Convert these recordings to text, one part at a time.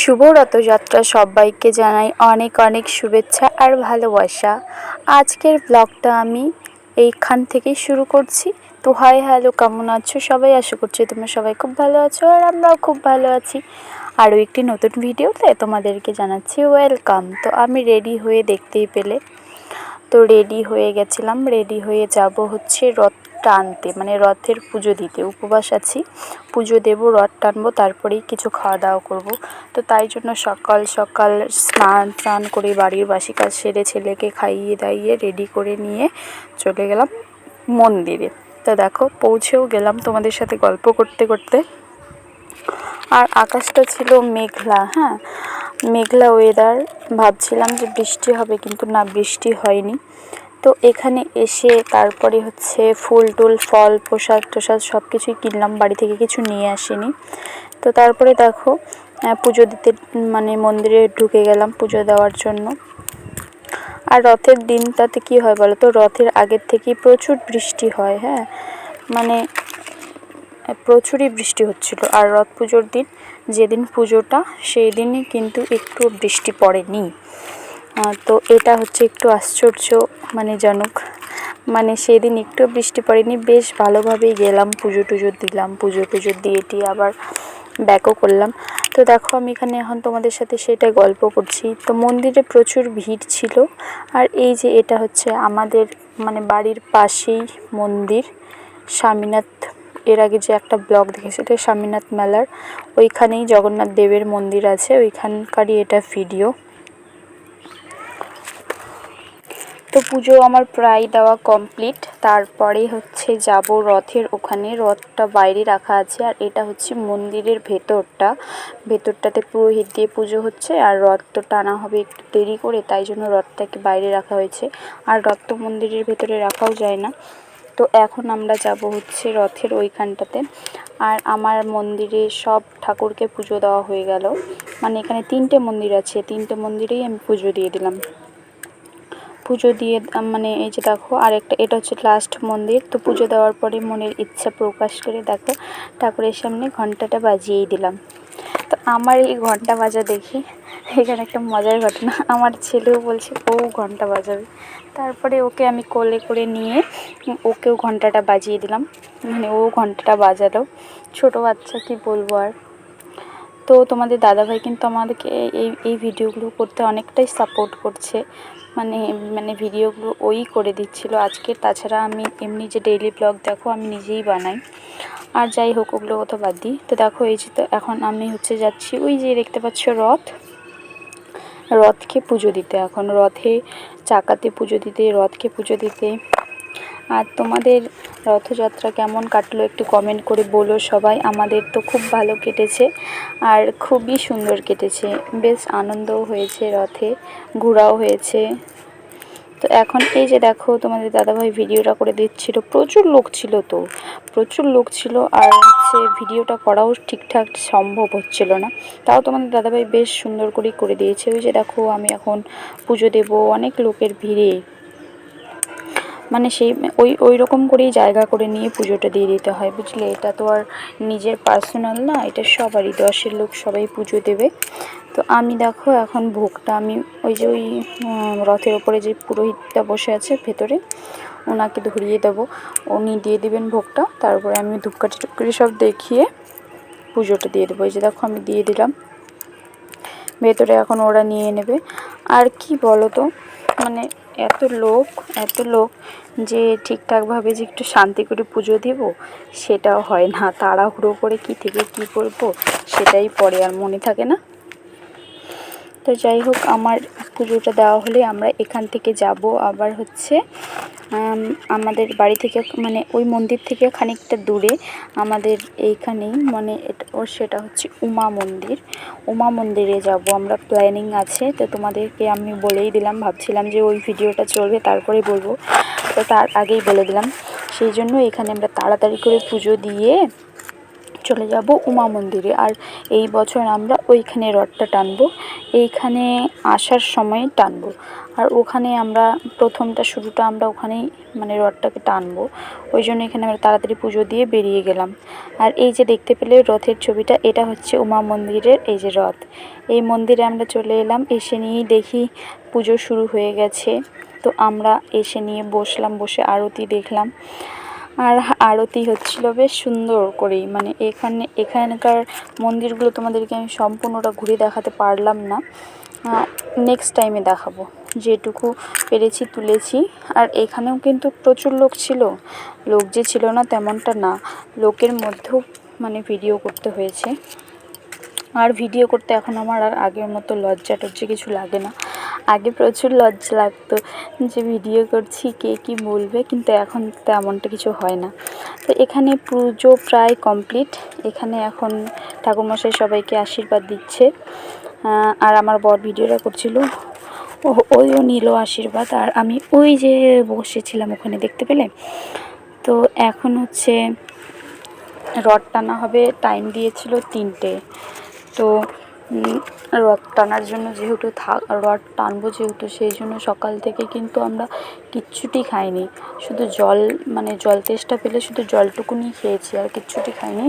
শুভ রথযাত্রা সবাইকে জানাই অনেক অনেক শুভেচ্ছা আর ভালোবাসা। আজকের ব্লগটা আমি এইখান থেকেই শুরু করছি। তো হাই, হ্যালো, কেমন আছো? সবাই আশা করছি তোমরা সবাই খুব ভালো আছো আর আমরাও খুব ভালো আছি। আরও একটি নতুন ভিডিওতে তোমাদেরকে জানাচ্ছি ওয়েলকাম তো আমি রেডি হয়ে দেখতেই পেলে। তো রেডি হয়ে গেছিলাম রেডি হয়ে যাব হচ্ছে রথ টানতে মানে রথের পুজো দিতে। উপবাস আছি, পুজো দেবো, রথ টানবো, তারপরেই কিছু খাওয়া দাওয়া করব। তো তাই জন্য সকাল সকাল স্নান টান করে বাড়ির বাসি কাজ সেরে ছেলেকে খাইয়ে দাইয়ে রেডি করে নিয়ে চলে গেলাম মন্দিরে। তো দেখো, পৌঁছেও গেলাম তোমাদের সাথে গল্প করতে করতে। আর আকাশটা ছিল মেঘলা হ্যাঁ? মেঘলা ওয়েদার ভাবছিলাম যে বৃষ্টি হবে, কিন্তু না, বৃষ্টি হয়নি। তো এখানে এসে তারপরে হচ্ছে ফুল টুল, ফল, প্রসাদ টোসাদ সব কিছুই কিনলাম, বাড়ি থেকে কিছু নিয়ে আসিনি। তো তারপরে দেখো পুজো দিতে মানে মন্দিরে ঢুকে গেলাম পুজো দেওয়ার জন্য। আর রথের দিনটাতে কি হয় বলো তো? রথের আগের থেকেই প্রচুর বৃষ্টি হয় হ্যাঁ? মানে প্রচুরই বৃষ্টি হচ্ছিল। আর রথ পুজোর দিন, যেদিন পুজোটা, সেই দিনই কিন্তু একটু বৃষ্টি পড়েনি। তো এটা হচ্ছে একটু আশ্চর্য মানে জনক। মানে সেদিন একটু বৃষ্টি পড়েনি, বেশ ভালোভাবেই গেলাম, পুজো টুজো দিলাম, পুজো টুজো দিয়ে টিয়ে আবার ব্যাকও করলাম। তো দেখো আমি এখানে এখন তোমাদের সাথে সেটা গল্প করছি। তো মন্দিরে প্রচুর ভিড় ছিল আর এই যে এটা হচ্ছে আমাদের মানে বাড়ির পাশেই মন্দির, স্বামীনাথ, এর আগে যে একটা ব্লগ দেখেছি এটা স্বামীনাথ মেলার, ওইখানেই জগন্নাথ দেবের মন্দির আছে, ওইখানকারই এটা ভিডিও। তো পুজো আমার প্রায় দেওয়া কমপ্লিট তারপরে হচ্ছে যাব রথের ওখানে। রথটা বাইরে রাখা আছে আর এটা হচ্ছে মন্দিরের ভেতরটা। ভেতরটাতে পুরোহিত দিয়ে পুজো হচ্ছে আর রথ তো টানা হবে একটু দেরি করে, তাই জন্য রথটাকে বাইরে রাখা হয়েছে। আর রথ তো মন্দিরের ভেতরে রাখাও যায় না। তো এখন আমরা যাব হচ্ছে রথের ওইখানটাতে। আর আমার মন্দিরে সব ঠাকুরকে পুজো দেওয়া হয়ে গেল। মানে এখানে তিনটে মন্দির আছে। তিনটে মন্দিরেই আমি পুজো দিয়ে দিলাম। পুজো দিয়ে মানে এই যে দেখো আর একটা এটা হচ্ছে লাস্ট মন্দির। তো পুজো দেওয়ার পরে মনের ইচ্ছা প্রকাশ করে দেখো, ঠাকুরের সামনে ঘন্টাটা বাজিয়েই দিলাম। তো আমার এই ঘণ্টা বাজা দেখি, এখানে একটা মজার ঘটনা। আমার ছেলেও বলছে, ও ঘণ্টা বাজাবে। তারপরে ওকে আমি কোলে করে নিয়ে, ওকেও ঘন্টাটা বাজিয়ে দিলাম। মানে ও ঘন্টাটা বাজালো। ছোটো বাচ্চা, কি বলব আর? তো তোমাদের দাদাভাই কিন্তু আমাদেরকে এই এই ভিডিওগুলো করতে অনেকটাই সাপোর্ট করছে। মানে মানে ভিডিওগুলো ওই করে দিচ্ছিল। আজকে তাছাড়া আমি এমনি যে ডেইলি ব্লগ দেখো, আমি নিজেই বানাই। আর যাই হোক, ওগুলো কথা বাদ দিই। তো দেখো, এই যে তো এখন আমি হচ্ছে যাচ্ছি ওই যে দেখতে পাচ্ছ রথ। রথকে পুজো দিতে। এখন রথে চাকাতে পুজো দিতে, রথকে পুজো দিতে। আর তোমাদের রথযাত্রা কেমন কাটলো একটু কমেন্ট করে বলো সবাই। আমাদের তো খুব ভালো কেটেছে আর খুবই সুন্দর কেটেছে। বেশ আনন্দও হয়েছে রথে, ঘোরাও হয়েছে। তো এখন এই যে দেখো, তোমাদের দাদাভাই ভিডিওটা করে দিচ্ছিল। প্রচুর লোক ছিল তো, প্রচুর লোক ছিল আর হচ্ছে ভিডিওটা করাও ঠিকঠাক সম্ভব হচ্ছিল না। তাও তোমাদের দাদাভাই বেশ সুন্দর করেই করে দিয়েছে। ওই যে দেখো, আমি এখন পুজো দেবো, অনেক লোকের ভিড়ে। মানে সেই ওই ওই রকম করেই জায়গা করে নিয়ে পুজোটা দিয়ে দিতে হয়, বুঝলে? এটা তো আর নিজের পার্সোনাল না, এটা সবারই, দশের লোক সবাই পুজো দেবে। তো আমি দেখো এখন ভোগটা, আমি ওই যে ওই রথের ওপরে যে পুরোহিতটা বসে আছে ভেতরে, ওনাকে ধরিয়ে দেবো। উনি দিয়ে দিবেন ভোগটা, তারপরে আমি ধূপকাঠি টুপকাঠি সব দেখিয়ে পুজোটা দিয়ে দেবো। এই যে দেখো আমি দিয়ে দিলাম। ভেতরে এখন ওরা নিয়ে নেবে। আর কি বলো তো মানে এত লোক এত লোক যে ঠিকঠাকভাবে যে একটু শান্তি করে পুজো দেব, সেটাও হয় না। তাড়াহুড়ো করে কি থেকে কি করব, সেটাই পরে আর মনে থাকে না। তো যাই হোক, আমার পুজোটা দেওয়া হলে আমরা এখান থেকে যাব। আবার হচ্ছে আমাদের বাড়ি থেকে মানে ওই মন্দির থেকে খানিকটা দূরে আমাদের এইখানেই মানে ও সেটা হচ্ছে উমা মন্দির। উমা মন্দিরে যাব, আমরা প্ল্যানিং আছে, তো তোমাদেরকে আমি বলেই দিলাম, ভাবছিলাম যে ওই ভিডিওটা চলবে তারপরে বলব। তো তার আগেই বলে দিলাম। সেই জন্য এখানে আমরা তাড়াতাড়ি করে পুজো দিয়ে চলে যাব উমা মন্দিরে। আর এই বছর আমরা ওইখানে রথটা টানবো। এইখানে আসার সময় টানবো। আর ওখানে আমরা প্রথমটা, শুরুটা আমরা ওখানেই মানে রথটাকে টানবো। ওই জন্য এখানে আমরা তাড়াতাড়ি পুজো দিয়ে বেরিয়ে গেলাম। আর এই যে দেখতে পেলে রথের ছবিটা, এটা হচ্ছে উমা মন্দিরের এই যে রথ। এই মন্দিরে আমরা চলে এলাম, এসে নিয়েই দেখি পুজো শুরু হয়ে গেছে। তো আমরা এসে নিয়ে বসলাম, বসে আরতি দেখলাম। আর আরতি হচ্ছিল বেশ সুন্দর করেই। মানে এখানে, এখানকার মন্দিরগুলো তোমাদেরকে আমি সম্পূর্ণটা ঘুরে দেখাতে পারলাম না। নেক্সট টাইমে দেখাবো। যেটুকু পেরেছি তুলেছি। আর এখানেও কিন্তু প্রচুর লোক ছিল। লোক যে ছিল না তেমনটা না। লোকের মধ্যেও মানে ভিডিও করতে হয়েছে। আর ভিডিও করতে এখন আমার আর আগের মতো লজ্জা টজ্জা কিছু লাগে না। আগে প্রচুর লজ্জা লাগতো যে ভিডিও করছি, কে কী বলবে, কিন্তু এখন তেমনটা কিছু হয় না। তো এখানে পুজো প্রায় কমপ্লিট এখানে এখন ঠাকুরমশাই সবাইকে আশীর্বাদ দিচ্ছে। আর আমার বর ভিডিওটা করছিল। ওইও নিল আশীর্বাদ। আর আমি ওই যে বসেছিলাম ওখানে, দেখতে পেলে? তো এখন হচ্ছে রড টানা হবে। টাইম দিয়েছিল তিনটে। তো রথ টানার জন্য যেহেতু থাক রড টানবো যেহেতু সেই জন্য সকাল থেকে কিন্তু আমরা কিচ্ছুটি খাইনি। শুধু জল মানে জল তেষ্টা পেলে শুধু জলটুকুনি খেয়েছি আর কিচ্ছুটি খাইনি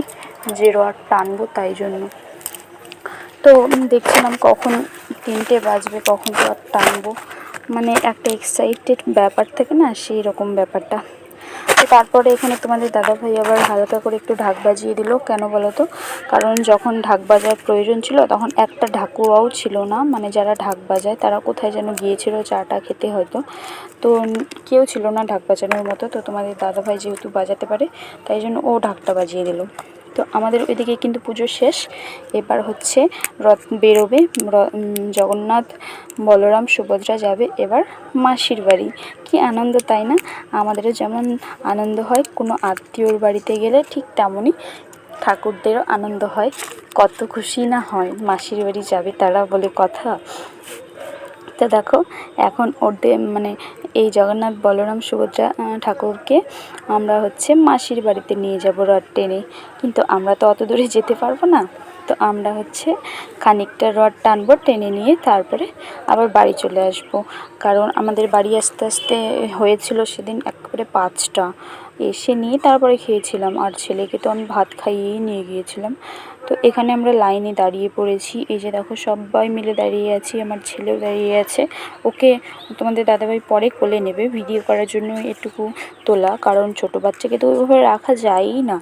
যে রড টানবো তাই জন্য। তো দেখছিলাম কখন তিনটে বাজবে, কখন রথ টানবো। মানে একটা এক্সাইটেড ব্যাপার থাকে না, সেই রকম ব্যাপারটা। তারপরে এখানে তোমাদের দাদাভাই আবার হালকা করে একটু ঢাক বাজিয়ে দিল। কেন বলো তো? কারণ যখন ঢাক বাজার প্রয়োজন ছিল, তখন একটা ঢাকুয়াও ছিল না। মানে যারা ঢাক বাজায়, তারা কোথায় যেন গিয়েছিল চাটা খেতে হয়তো। তো কেউ ছিল না ঢাক বাজানোর মতো। তো তোমাদের দাদাভাই যেহেতু বাজাতে পারে, তাই জন্য ও ঢাকটা বাজিয়ে দিল। তো আমাদের ওইদিকে কিন্তু পুজো শেষ। এবার হচ্ছে রথ বেরোবে জগন্নাথ, বলরাম, সুভদ্রা যাবে। এবার মাসির বাড়ি। কি আনন্দ তাই না? আমাদেরও যেমন আনন্দ হয়, কোনো আত্মীয়র বাড়িতে গেলে ঠিক তেমনই ঠাকুরদেরও আনন্দ হয়। কত খুশি না হয় মাসির বাড়ি যাবে তারা বলে কথা। তো দেখো, এখন ওদের মানে এই জগন্নাথ বলরাম সুভদ্রা ঠাকুরকে আমরা হচ্ছে মাসির বাড়িতে নিয়ে যাব রথ টেনে। কিন্তু আমরা তো অত দূরে যেতে পারব না। তো আমরা হচ্ছে খানিকটা রড টানবো, টেনে নিয়ে তারপরে আবার বাড়ি চলে আসব। কারণ আমাদের বাড়ি আস্তে আস্তে হয়েছিল সেদিন একবারে পাঁচটা। এসে নিয়ে তারপরে খেয়েছিলাম। আর ছেলেকে তো আমি ভাত খাইয়েই নিয়ে গিয়েছিলাম। তো এখানে আমরা লাইনে দাঁড়িয়ে পড়েছি। এই যে দেখো, সবাই মিলে দাঁড়িয়ে আছি, আমার ছেলেও দাঁড়িয়ে আছে। ওকে তোমাদের দাদাভাই পরে কোলে নেবে, ভিডিও করার জন্য এটুকু তোলা, কারণ ছোট বাচ্চাকে তো ওইভাবে রাখা যায়ই না।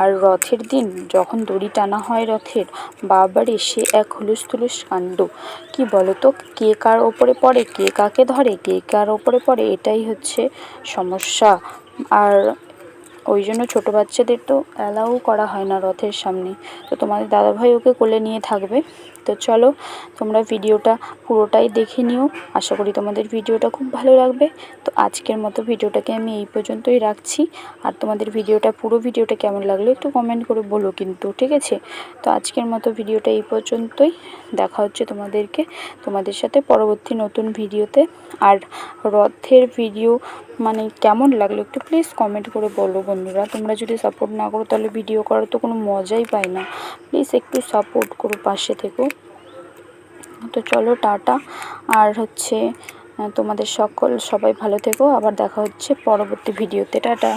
আর রথের দিন, যখন দড়ি টানা হয় রথের, বাবারে সে এক হুলুস তুলুস কাণ্ড। কি বলো তো কে কার ওপরে পড়ে, কে কাকে ধরে, কে কার ওপরে পড়ে, এটাই হচ্ছে সমস্যা। আর ওই জন্য ছোটো বাচ্চাদের তো অ্যালাউ করা হয় না রথের সামনে। তো তোমাদের দাদাভাই ওকে কোলে নিয়ে থাকবে। তো চলো তোমরা ভিডিওটা পুরোটাই দেখে নিও। আশা করি তোমাদের ভিডিওটা খুব ভালো লাগবে। তো আজকের মতো ভিডিওটাকে আমি এই পর্যন্তই রাখছি। আর তোমাদের ভিডিওটা, পুরো ভিডিওটা কেমন লাগল একটু কমেন্ট করে বলো কিন্তু, ঠিক আছে? তো আজকের মতো ভিডিওটা এই পর্যন্তই। দেখা হচ্ছে তোমাদেরকে তোমাদের সাথে পরবর্তী নতুন ভিডিওতে। আর রথের ভিডিও মানে কেমন লাগল একটু প্লিজ কমেন্ট করে বলো বন্ধুরা। তোমরা যদি সাপোর্ট না করো তাহলে ভিডিও করার তো কোনো মজাই পাই না। প্লিজ একটু সাপোর্ট করো, পাশে থেকো। তো চলো, টাটা। আর হচ্ছে তোমাদের সকল, সবাই ভালো থেকো। আবার দেখা হচ্ছে পরবর্তী ভিডিওতে। টাটা।